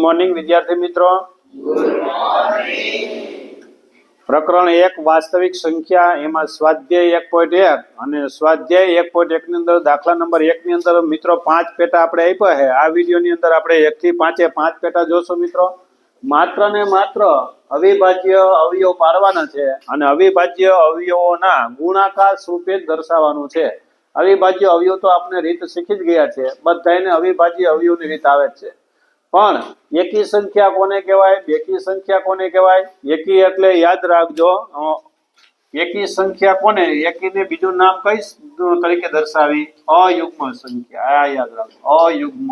Morning વિદ્યાર્થી મિત્રો. પ્રકરણ એક, વાસ્તવિક સંખ્યા, એમાં સ્વાધ્યાય એક પોઈન્ટ એક અને સ્વાધ્યાય એક પોઈન્ટ એક ની અંદર દાખલા નંબર એક ની અંદર મિત્રો પાંચ પેટા આપણે આપ્યા છે. આ વીડિયો ની અંદર આપણે એક થી પાંચે પાંચ પેટા જોશો મિત્રો. માત્ર ને માત્ર અવિભાજ્ય અવયવ પાડવાના છે અને અવિભાજ્ય અવયવોના ગુણાકાર સ્વરૂપે દર્શાવવાનું છે. અવિભાજ્ય અવયવ તો આપણે રીત શીખી જ ગયા છે. બધાને અવિભાજ્ય અવયવની રીત આવે છે. પણ એકી સંખ્યા કોને કહેવાય? બેકી સંખ્યા કોને કહેવાય? એકી એટલે યાદ રાખજો એકી સંખ્યા કોને? એકીને બીજું નામ કઈ તરીકે દર્શાવી? અયુગ્મ સંખ્યા. આ યાદ રાખજો, અયુગ્મ.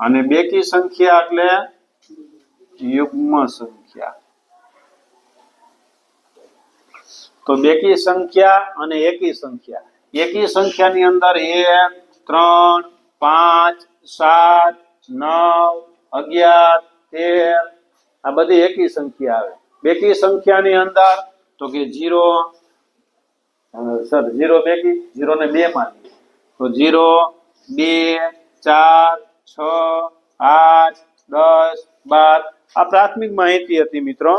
અને બેકી સંખ્યા એટલે યુગ્મ સંખ્યા. તો બેકી સંખ્યા અને એકી સંખ્યા. એકી સંખ્યાની અંદર એક, ત્રણ પાંચ, સાત, નવ, અગિયાર, તેર. આ બધી એકી સંખ્યા આવે. બેકી સંખ્યાની અંદર તો કે જીરો સર, જીરો બેકી જીરો ને બે માની તો જીરો, બે, ચાર, છ, આઠ, દસ, બાર. આ પ્રાથમિક માહિતી હતી મિત્રો.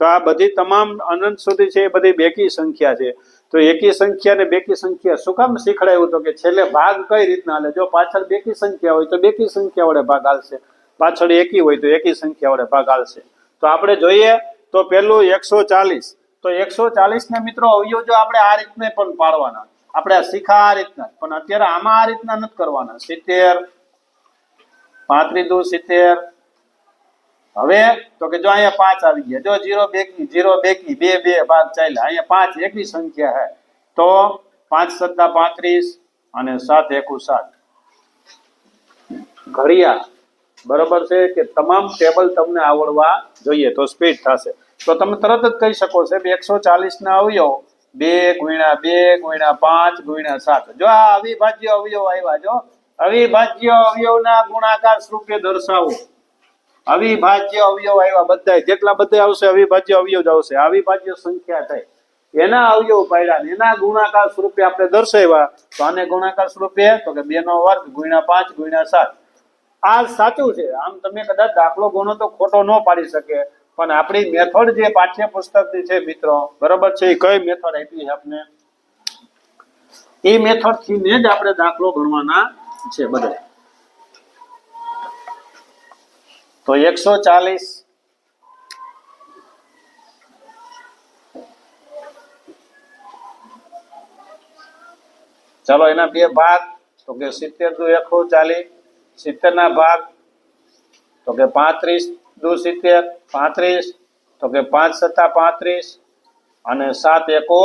તો આ બધી તમામ અનંત સુધી છે એ બધી બેકી સંખ્યા છે. તો એકી સંખ્યા ને બેકી સંખ્યા, શું કામ શીખડાયું તો કે છેલ્લે ભાગ કઈ રીતના હાલે? જો પાછળ બેકી સંખ્યા હોય તો બેકી સંખ્યા વડે ભાગ હાલશે. પાછળ એકી હોય તો એકી સંખ્યા વડે ભાગ હાલશે. તો આપણે જોઈએ, તો પેલું એકસો ચાલીસ. તો એકસો ચાલીસ ને મિત્રો અવયવ જો આપણે આ રીતને પણ પાડવાના. આપણે શીખા આ રીતના. પણ અત્યારે આમાં આ રીતના નથી કરવાના. સિત્તેર, પાંત્રીસ સિત્તેર હવે તો કે જો અહીંયા પાંચ આવી ગયા, જો જીરો બેકી જીરો બેકી બે બે ભાગ ચાલ્યા, અહીંયા પાંચ એકવી સંખ્યા હે, તો પાંચ સત્તા પાંત્રીસ અને સાત એકુ સાત. ઘડિયા, બરોબર છે કે તમામ ટેબલ તમને આવડવા જોઈએ તો સ્પીડ થશે. તો તમે તરત જ કહી શકો છો એકસો ચાલીસ ના અવયવ બે ગુણ્યા બે ગુણ્યા પાંચ ગુણ્યા સાત. જો આ અવિભાજ્ય અવયવ આવ્યા જો, અવિભાજ્ય અવયવના ગુણાકાર સ્વરૂપે દર્શાવો. અવિભાજ્ય અવયવ આવ્યા બધા જેટલા બધા આવશે, અવિભાજ્ય અવયવ જ આવશે. અવિભાજ્ય સંખ્યા થાય. એના અવયવ પાડ્યા એના ગુણાકાર સ્વરૂપે આપણે દર્શાવ્યા. તો આને ગુણાકાર સ્વરૂપે તો કે બે નો વર્ગ ગુણ્યા પાંચ ગુણ્યા સાત. આ સાચું છે. આમ તમે કદાચ દાખલો ગણો તો ખોટો ન પાડી શકે. પણ આપણી મેથડ જે પાઠ્ય પુસ્તકની છે મિત્રો, બરોબર છે? એ કઈ મેથડ આપી છે આપણે એ મેથડથી ને જ આપણે દાખલો ગણવાના છે બધા તો એકસો ચાલીસ. ચાલો એના બે ભાગ, તો કે સિત્તેર દુ એકસો ચાલીસ, સિત્તેર ના ભાગ, તો કે પાંત્રીસ દુ સિત્તેર, પાંત્રીસ, તો કે પાંચ સત્તા પાંત્રીસ, અને સાત એકો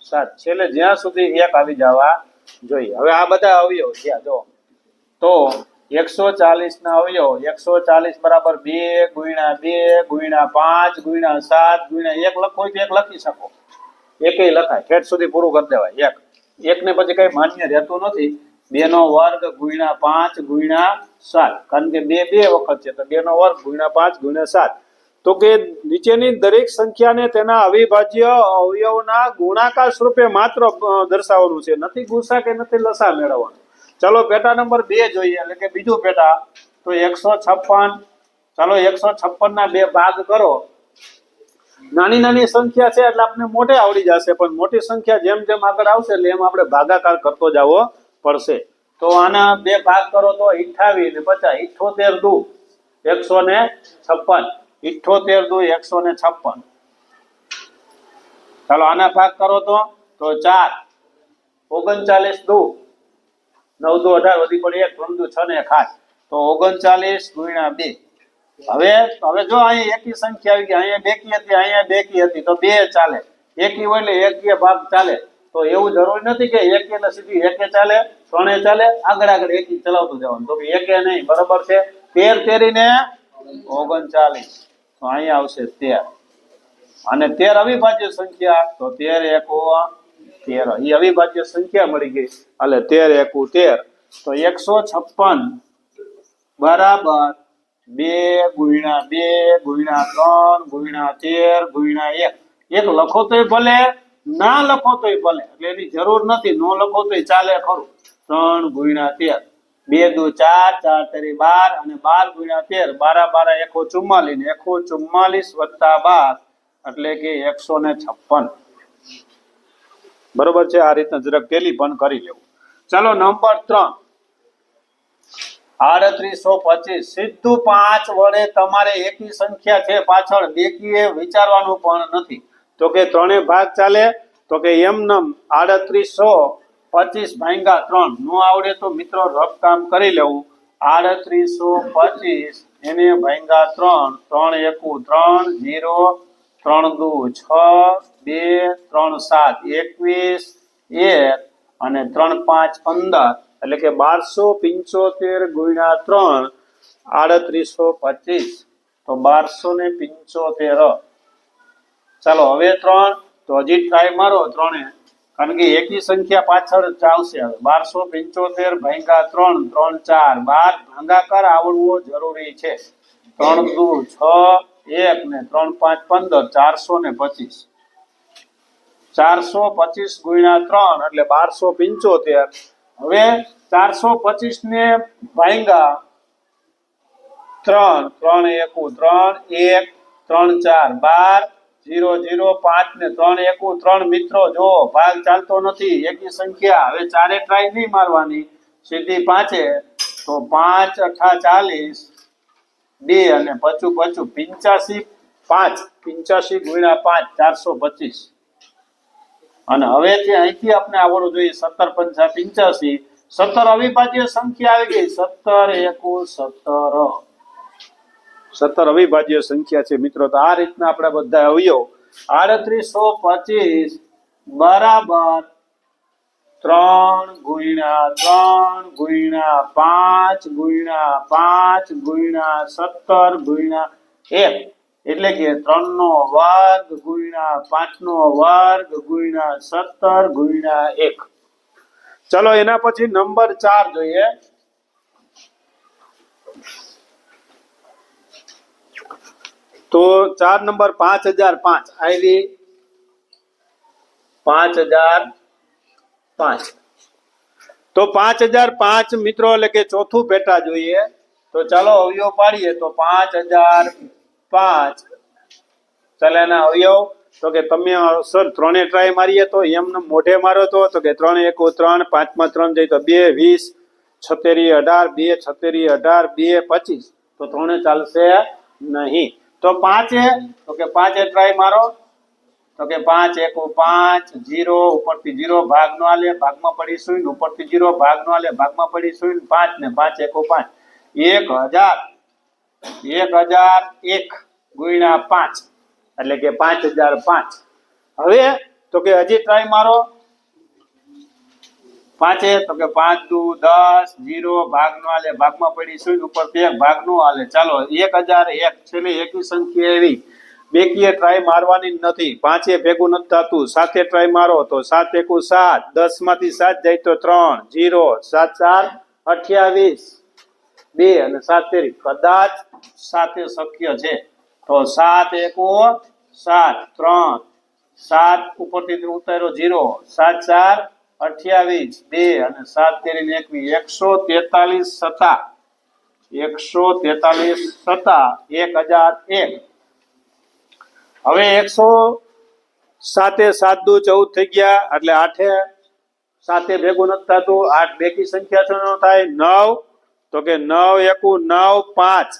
સાત. છેલ્લે જ્યાં સુધી એક આવી જવા જોઈએ. હવે આ બધા અવયવ છે, જો. તો એકસો ચાલીસ ના અવયવ. એકસો ચાલીસ બરાબર બે ગુણ્યા બે ગુણ્યા પાંચ ગુણ્યા સાત ગુણ્યા એક લખો એક લખી શકો. એકેય લખાય. ઠેઠ સુધી પૂરું કરી દેવાય. એક. એક ને પછી કઈ માન્ય રહેતું નથી. બે નો વર્ગ ગુણ્યા પાંચ ગુણ્યા સાત. કારણ કે બે બે વખત છે, તો બે નો વર્ગ ગુણ્યા પાંચ ગુણ્યા સાત. તો કે નીચેની દરેક સંખ્યાને તેના અવિભાજ્ય અવયવના ગુણાકાર સ્વરૂપે માત્ર દર્શાવવાનું છે. નથી ગુસા કે નથી લસા મેળવવાનું. ચાલો પેટા નંબર બે જોઈએ, એટલે કે બીજું પેટા. તો એકસો છપ્પન, ચાલો એકસો છપ્પન ના બે ભાગ કરો. નાની નાની સંખ્યા છે એટલે આપણે મોટે આવડી જશે, પણ મોટી સંખ્યા જેમ જેમ આગળ આવશે એટલે એમ આપણે ભાગાકાર કરતો જવો પડશે. તો આના બે ભાગ કરો તો અઠાવીસ ને પચાસ, ઇઠોતેર દુ, એકસો ને છપ્પન. ઇઠોતેર દુ, એકસો ને છપ્પન. ચાલો આના ભાગ કરો તો તો ચાર, ઓગણચાલીસ દુ નવ દો અઢાર વધી પડે એક ત્રણ દો છ ને આઠ તો ઓગણચાલીસ ગુણ્યા બે. હવે હવે જો અહીંયા એકી સંખ્યા આવી ગઈ, અહીંયા બેકી હતી, અહીંયા બેકી હતી, તો બે ચાલે. એકી હોય એટલે એકી ભાગ ચાલે. તો એવું જરૂરી નથી કે એક ને સીધી એકે ચાલે, ત્રણે ચાલે, આગળ આગળ એકી ચલાવતું જવાનું. તો એકે નહીં, બરોબર છે? તેર તેરીને ઓગણચાલીસ. તો અહીંયા આવશે તેર. અને તેર અવિભાજ્ય સંખ્યા, તો તેર એકો તેર. એ અવિભાજ્ય સંખ્યા મળી ગઈ. એટલે તેર એકુ તેર. તો એકસો છપ્પન બરાબર બે ગુણ્યા બે ગુણ્યા ત્રણ ગુણ્યા તેર ગુણ્યા એક. એક લખો તોય ભલે, ના લખો તોય ભલે. એટલે એની જરૂર નથી. નો લખો તોય ચાલે ખરું. ત્રણ ગુણ્યા તેર. બે દુ ચાર ચાર તેરી બાર અને બાર ગુણ્યા તેર. બારા બારા એકો ચુમ્માલીસ એકો ચુમ્માલીસ વત્તા બાર. એટલે કે એકસો ને છપ્પન. બરોબર છે? આ રીતના જરાક ટેલી પણ કરી લેવું. ચાલો, નંબર ત્રણ. આડત્રીસો પચીસ. સીધું પાંચ વડે તમારે એકી સંખ્યા છે પાછળ. બેકીએ વિચારવાનું પણ નથી. તો કે ત્રણે ભાગ ચાલે? તો કે એમનેમ આડત્રીસો પચીસ ભાંગા ત્રણ. નો આવડે તો મિત્રો રફ કામ કરી લેવું. આડત્રીસો પચીસ એને ભાંગા ત્રણ. ત્રણ એકુ ત્રણ જીરો ત્રણ દુ છ, બે, ત્રણ સાત, એકવીસ, એક અને ત્રણ પાંચ પંદર, એટલે કે બારસો પિંચોતેર ગુણ્યા ત્રણ, આડત્રીસો પચીસ. તો બારસો ને પિંચોતેર. ચાલો, હવે ત્રણ, તો હજી ટ્રાય મારો ત્રણે, કારણ કે એકી સંખ્યા પાછળ ચાલશે હવે. બારસો પિંચોતેર ભાંગા ત્રણ ત્રણ ચાર. બાર ભાંગાકાર આવડવો જરૂરી છે. ત્રણ દુ છ એક ને ત્રણ, પાંચ, પંદર, ચારસો ને પચીસ. ચારસો પચીસ ગુણ્યા ત્રણ એટલે બારસો પિંચોતેર. હવે ચારસો પચીસ ને ભાંગા ત્રણ ત્રણ એકુ ત્રણ, એક, ત્રણ ચાર, બાર, જીરો જીરો, પાંચ ને ત્રણ એકુ ત્રણ. મિત્રો, જો ભાગ ચાલતો નથી, એકી સંખ્યા. હવે ચારે ટ્રાય નહીં મારવાની. સીધી પાંચે. તો પાંચ અઠા ચાલીસ. બે અને પચું પચું પિંચાસી પાંચ પિંચાસી ગુણ્યા પાંચ, ચારસો પચીસ. અને હવે જે અહીંથી આપણે આવડવું જોઈએ, સત્તર પંચા પિંચાસી સત્તર અવિભાજ્ય સંખ્યા આવી ગઈ. સત્તર એકુ સત્તર. સત્તર અવિભાજ્ય સંખ્યા છે મિત્રો. તો આ રીતના આપણે બધા અવયવ. આડત્રીસો પચીસ બરાબર ત્રણ ગુણ્યા ત્રણ ગુણ્યા પાંચ ગુણ્યા પાંચ ગુણ્યા સત્તર ગુણ્યા એક. એટલે કે ત્રણ નો વર્ગ ગુણ્યા પાંચ નો વર્ગ ગુણ્યા સત્તર ગુણ્યા એક. ચલો એના પછી નંબર ચાર જોઈએ. તો ચાર નંબર પાંચ હજાર પાંચ. આવી પાંચ હજાર પાંચ. તો પાંચ હજાર પાંચ મિત્રો, એટલે કે ચોથું પેટા જોઈએ, તો ચાલો અવયવ પાડીએ. તો પાંચ હજાર પાંચ. ચાલે એના અવયવ? તો કે તમે સર ત્રણે ટ્રાય મારીએ તો એમને મોઢે મારો તો તો કે ત્રણ એકો ત્રણ, પાંચમાં ત્રણ જઈ તો બે વીસ છતેરી અઢાર, બે છતેરી અઢાર, બે પચીસ. તો ત્રણે ચાલશે નહીં. તો પાંચે, તો કે પાંચે ટ્રાય મારો. તો કે પાંચ એક પાંચ, જીરો, ઉપરથી જીરો ભાગ નો આલે, ભાગમાં પડી શૂન્ય ઉપરથી જીરો ભાગ નો આલે, ભાગમાં પડી શું પાંચ ને પાંચ એક પાંચ. એક હજાર એક હજાર એક ગુણ્યા પાંચ, એટલે કે પાંચ હજાર પાંચ. હવે તો કે હજી ટ્રાય મારો. પાંચે, તો કે પાંચ દુ દસ, જીરો ભાગ નો આલે, ભાગમાં પડી શૂન્ય ઉપર એક ભાગ નો આલે. ચાલો, એક હજાર એક, છેલ્લે એકી સંખ્યા એવી બેકીએ ટ્રાય મારવાની નથી. પાંચે ભેગું નથી થતું. સાતે ટ્રાય મારો તો સાત એકુ સાત. દસમાંથી સાત જાય તો ત્રણ. જીરો, સાત, ચાર, અઠ્યાવીસ. બે અને સાત તેરી. કદાચ સાથે શક્ય છે. તો સાત એકુ સાત. ત્રણ. સાત ઉપરથી ઉતાર્યો જીરો. સાત, ચાર, અઠ્યાવીસ. બે અને સાત તેરી એકવીસ એકસો તેતાલીસ સત્તા. એકસો તેતાલીસ સત્તા. એક હજાર એક. હવે એકસો સાતે સાત દુ ચૌદ થઈ ગયા, એટલે આઠે સાતે ભેગું નથી થતું. આઠ બેકી સંખ્યા નો થાય નવ. તો કે નવ એકુ નવ પાંચ.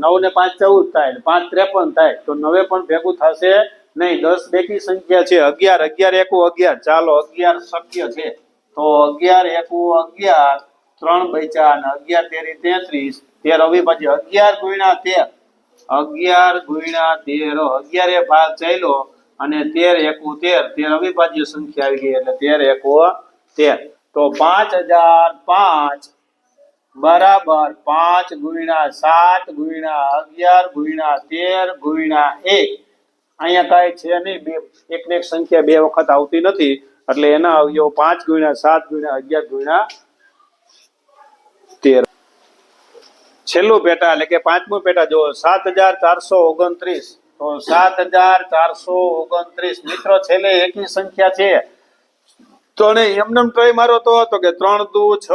નવ ને પાંચ ચૌદ થાય પાંચ ત્રેપન થાય. તો નવે પણ ભેગું થશે નહીં. દસ બેકી સંખ્યા છે, અગિયાર. અગિયાર એકુ અગિયાર. ચાલો, અગિયાર શક્ય છે. તો અગિયાર એકુ અગિયાર, ત્રણ બૈચા અને અગિયાર તેરી તેત્રીસ. તેર અવિભાજ્ય. અગિયાર ગુણ્યા તેર. અગિયાર ગુણ્યા તેર. અગિયાર ભાગ ચાલ્યો અને તેર એકુ તેર. તેર અવિભાજ્ય સંખ્યા આવી ગઈ એટલે તેર એકુ તેર. તો પાંચ હજાર પાંચ બરાબર પાંચ ગુણ્યા સાત ગુણ્યા અગિયાર ગુણ્યા તેર ગુણ્યા એક. અહીંયા કઈ છે નહીં, બે, એક એક સંખ્યા બે વખત આવતી નથી. એટલે એના અવયવ પાંચ ગુણ્યા સાત ગુણ્યા અગિયાર ગુણ્યા તેર. છેલ્લું પેટા એટલે કે પાંચમું પેટા જો સાત હજાર ચારસો ઓગણત્રીસ. તો સાત હજાર ચારસો ઓગણત્રીસ મિત્રો છેલ્લે એકની સંખ્યા છે. ત્રણે એમનેમ ટ્રાય મારો તો તો કે ત્રણ દુ છ,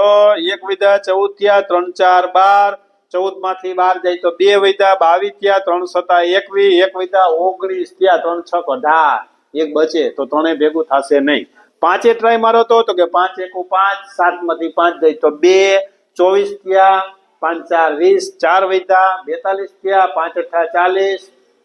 એક વિધા ચૌદ થયા, ત્રણ ચાર બાર. ચૌદમાંથી બાર જાય તો બે વિધા બાવીસ થયા, ત્રણ સતા એકવીસ. એક વિધા ઓગણીસ થયા, ત્રણ છ અઢાર. એક બચે તો ત્રણે ભેગું થશે નહીં. પાંચે ટ્રાય મારો તો તો કે પાંચ એકુ પાંચ, સાતમાંથી પાંચ જાય તો બે. ચોવીસ થયા પાંચ ચાર વીસ, ચાર વૈતા બેતાલીસ થયા, પાંચ અઠા ચાલીસ.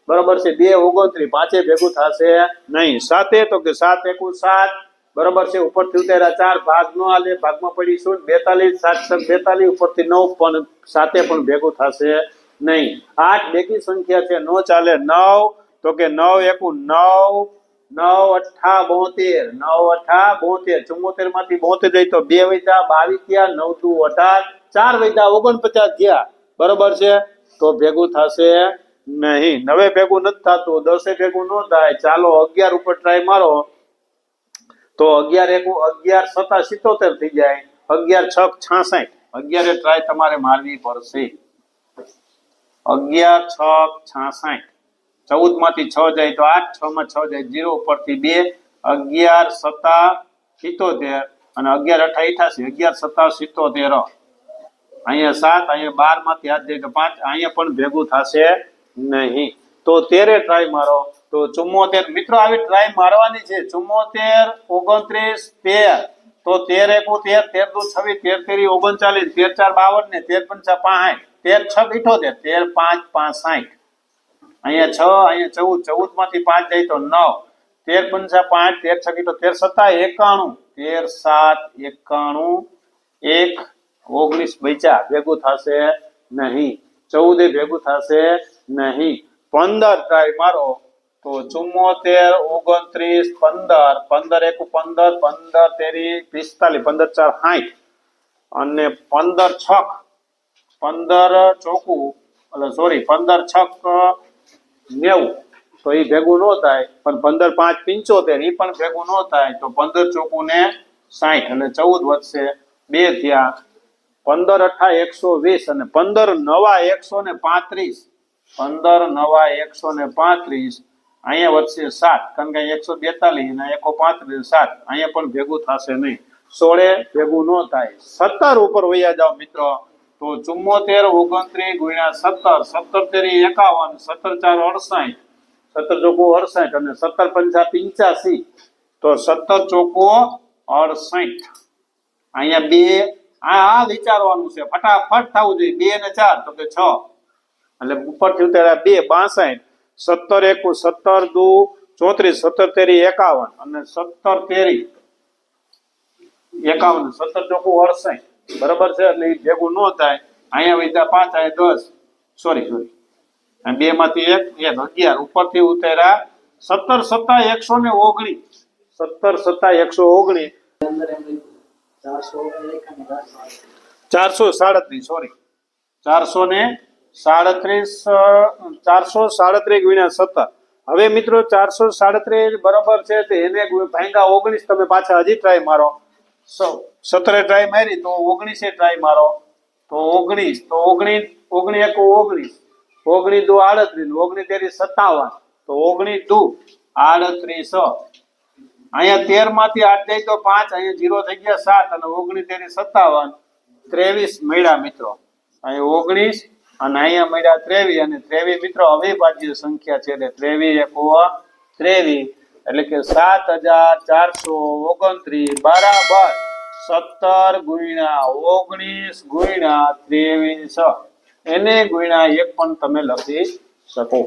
બરોબર છે, બે ઓગણત્રીસ. પાંચે ભેગું થશે નહીં. સાતે તો કે સાત એકુ સાત. બરોબર છે ઉપરથી ઉતેરા ચાર. ભાગ નો આલે, ભાગમાં પડી શું બેતાલીસ, સાત છ બેતાલીસ. ઉપરથી નવ પણ સાતે પણ ભેગું થશે નહીં. આઠ ભેગી સંખ્યા છે, નો ચાલે. નવ તો કે નવ એકુ નવ. નવ અઠ્ઠા બોતેર. નવ અઠ્ઠા બોતેર. ચુમ્મોતેરમાંથી બોતેર જાય તો બે વૈતા બાવીસ થયા, નવ દુ અઢાર. ચાર વૈદા ઓગણપચાસ થયા. બરોબર છે? તો ભેગું થશે નહીં. નવે ભેગું નથી થતું. દસે ભેગું ન થાય. ચાલો અગિયાર ઉપર ટ્રાય મારો. તો અગિયાર એક અગિયાર સત્તા સિત્તોતેર થઈ જાય. અગિયાર છ છાસઠ. અગિયારે ટ્રાય તમારે મારવી પડશે. અગિયાર છ છાસઠ. ચૌદમાંથી છ જાય તો આઠ છ માં છ જાય. જીરો ઉપરથી બે. અગિયાર સત્તા સિત્તોતેર. અને અગિયાર અઠા અઠાસી અગિયાર સત્તા સિત્તોતેર. અહીંયા સાત, અહીંયા બારમાંથી હાથ જાય પાંચ, અહીંયા પણ ભેગું થશે નહીં. તો તેરે ટ્રાય મારો. તો ચુમ્મોતેર. મિત્રો, આવી ટ્રાય મારવાની છે. ચુમ્મોતેર, ઓગણત્રીસ, તેર. તો તેર એકુ તેર તેર દુ છવ્વીસ, તેર તેરી ઓગણચાલીસ, તેર ચાર બાવન ને તેર પંચા પાંચ તેર છ ઇઠોતેર તેર પાંચ પાંચ સાઠ. અહીંયા છ, અહીંયા ચૌદ ચૌદમાંથી પાંચ જાય તો નવ. તેર પંચા પાંચ, તેર છ તો તેર સત્તા એકાણું. તેર સાત, એકાણું. એક ઓગણીસ બૈચા ભેગું થશે નહીં. ચૌદે ભેગું થશે નહીં. પંદર ટ્રાય મારો, તો ચુમ્મોતેર, ઓગણત્રીસ, પંદર. પંદર એક પંદર પંદર તેરી પિસ્તાલીસ, પંદર ચાર સાઠ અને પંદર છક. પંદર ચોકુ, એટલે સોરી પંદર છક નેવું. તો એ ભેગું ન થાય, પણ પંદર પાંચ પિંચોતેર એ પણ ભેગું ન થાય, તો પંદર ચોકુ ને સાઠ અને ચૌદ વધશે બે થયા પંદર અઠા એકસો વીસ અને પંદર નવા એકસો ને પાંત્રીસ. પંદર નવા એકસો ને પાંત્રીસ, અહીંયા વધશે સાત. કારણ કે એકસો બેતાલીસ અને એકો પાંત્રીસ સાત. અહીંયા પણ ભેગું થશે નહીં. સોળે ભેગું ન થાય. સત્તર ઉપર વૈયા જાઓ મિત્રો. તો ચુમ્મોતેર, ઓગણત્રીસ ગુણ્યા સત્તર. સત્તર તેરી એકાવન, સત્તર ચાર અડસાઠ. સત્તર ચોખ્ખું અડસાઠ અને સત્તર પંચા પિંચાસી તો સત્તર ચોખ્ખું અડસાઠ. અહીંયા બે આ આ વિચારવાનું છે. ફટાફટ થવું જોઈએ. બે ને ચાર તો કે છ. એટલે ઉપરથી ઉતાર્યા બે બાસઠ સત્તર એકુ સત્તર દુ ચોત્રીસ સત્તર તેરી એકાવન. અને સત્તર તેરી. એકાવન સત્તર ચોખ્ખું અડસઠ. બરાબર છે? એટલે એ ભેગું ન થાય. અહીંયા વિધા પાંચ અહીંયા દસ. સોરી સોરી બે માંથી એક એક અગિયાર. ઉપરથી ઉતાર્યા સત્તર સત્તા એકસો ને ઓગણીસ. સત્તર સત્તા એકસો ઓગણીસ. ચારસો સાડત્રીસ સોરી ચારસો ને સાડત્રીસ ચારસો સાડત્રીસ ગુણ્યા સત્તર. હવે મિત્રો, ચારસો સાડત્રીસ બરાબર છે, તો એને ભાંગા ઓગણીસ તમે પાછા હજી ટ્રાય મારો. સત્તરે ટ્રાય મારી, તો ઓગણીસે ટ્રાય મારો. તો ઓગણીસ તો ઓગણીસ ઓગણીસ એક ઓગણીસ. ઓગણીસ દુ આડત્રીસ, ઓગણીસ તેરી સત્તાવન. તો ઓગણીસ દુ આડત્રીસ. અહીંયા તેરમાંથી આઠ જાય તો પાંચ, અહીંયા જીરો થઈ ગયા સાત અને ઓગણીસ તેરી સત્તાવન, ત્રેવીસ મળ્યા મિત્રો. અહીંયા ઓગણીસ અને અહીંયા મળ્યા ત્રેવીસ અને ત્રેવીસ મિત્રો અવિભાજ્ય સંખ્યા છે એટલે ત્રેવીસ એક ત્રેવીસ. એટલે કે સાત હજાર ચારસો ઓગણત્રીસ બરાબર સત્તર ગુણ્યા ઓગણીસ ગુણ્યા ત્રેવીસ એને ગુણ્યા એક પણ તમે લખી શકો.